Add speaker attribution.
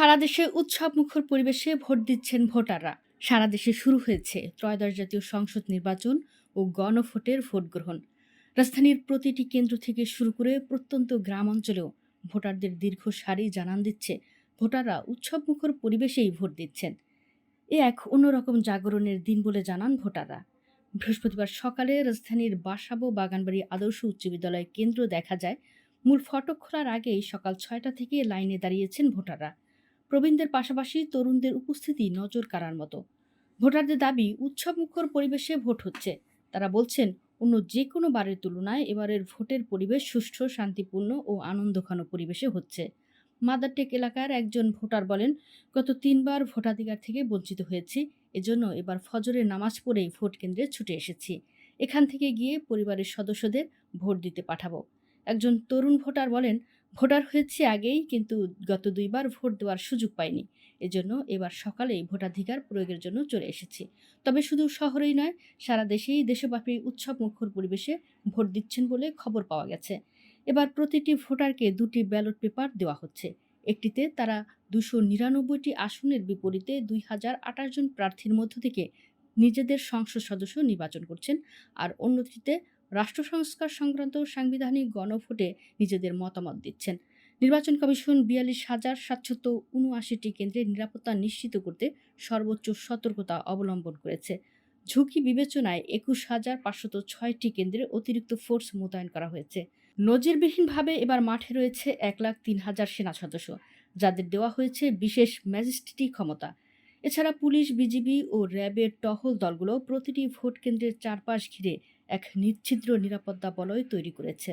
Speaker 1: সারা দেশে উৎসব মুখর পরিবেশে ভোট দিচ্ছেন ভোটাররা। সারা দেশে শুরু হয়েছে ত্রয়োদশ জাতীয় সংসদ নির্বাচন ও গণভোটের ভোট গ্রহণ। রাজধানীর প্রতিটি কেন্দ্র থেকে শুরু করে প্রত্যন্ত গ্রাম অঞ্চলেও ভোটারদের দীর্ঘ সারি জানান দিচ্ছে, ভোটাররা উৎসব মুখর পরিবেশেই ভোট দিচ্ছেন। এ এক অন্যরকম জাগরণের দিন বলে জানান ভোটাররা। বৃহস্পতিবার সকালে রাজধানীর বাসাবো বাগানবাড়ি আদর্শ উচ্চ বিদ্যালয় কেন্দ্র দেখা যায়। মূল ফটক খোলার আগেই সকাল ছয়টা থেকে লাইনে দাঁড়িয়েছেন ভোটাররা। প্রবীণদের পাশাপাশি তরুণদের উপস্থিতি নজর কাড়ার মতো। ভোটারদের দাবি উৎসবমুখর পরিবেশে ভোট হচ্ছে। তারা বলছেন, অন্য যে কোনো বারের তুলনায় এবারের ভোটের পরিবেশ সুষ্ঠু, শান্তিপূর্ণ ও আনন্দঘন পরিবেশে হচ্ছে। মাদারটেক এলাকার একজন ভোটার বলেন, গত তিনবার ভোটাধিকার থেকে বঞ্চিত হয়েছি, এজন্য এবার ফজরের নামাজ পড়েই ভোট কেন্দ্রে ছুটে এসেছি। এখান থেকে গিয়ে পরিবারের সদস্যদের ভোট দিতে পাঠাবো। একজন তরুণ ভোটার বলেন ভোটার হয়েছে আগেই, কিন্তু গত দুইবার ভোট দেওয়ার সুযোগ পায়নি এজন্য এবার সকালেই ভোটাধিকার প্রয়োগের জন্য চলে এসেছি। তবে শুধু শহরেই নয়, সারা দেশেই দেশব্যাপী উৎসব মুখর পরিবেশে ভোট দিচ্ছেন বলে খবর পাওয়া গেছে। এবার প্রতিটি ভোটারকে দুটি ব্যালট পেপার দেওয়া হচ্ছে। একটিতে তারা দুশো নিরানব্বইটি আসনের বিপরীতে দুই হাজার আঠাশ জন প্রার্থীর মধ্য থেকে নিজেদের সংসদ সদস্য নির্বাচন করছেন, আর অন্যটিতে রাষ্ট্র সংস্কার সংক্রান্ত সাংবিধানিক গণভোটে নিজেদের মতামত দিচ্ছেন। নির্বাচন কমিশন বিয়াল্লিশ হাজার সাতশত উনআশিটি কেন্দ্রে নিরাপত্তা নিশ্চিত করতে সর্বোচ্চ সতর্কতা অবলম্বন করেছে। ঝুঁকি বিবেচনায় একুশ হাজার পাঁচশত ছয়টি কেন্দ্রে অতিরিক্ত ফোর্স মোতায়েন করা হয়েছে। নজিরবিহীনভাবে এবার মাঠে রয়েছে এক লাখ তিন হাজার সেনা সদস্য, যাদের দেওয়া হয়েছে বিশেষ ম্যাজিস্ট্রেটি ক্ষমতা। এছাড়া পুলিশ, বিজিবি ও র্যাবের টহল দলগুলো প্রতিটি ভোট কেন্দ্রের চারপাশ ঘিরে এক নিচ্ছিদ্র নিরাপত্তা বলয় তৈরি করেছে।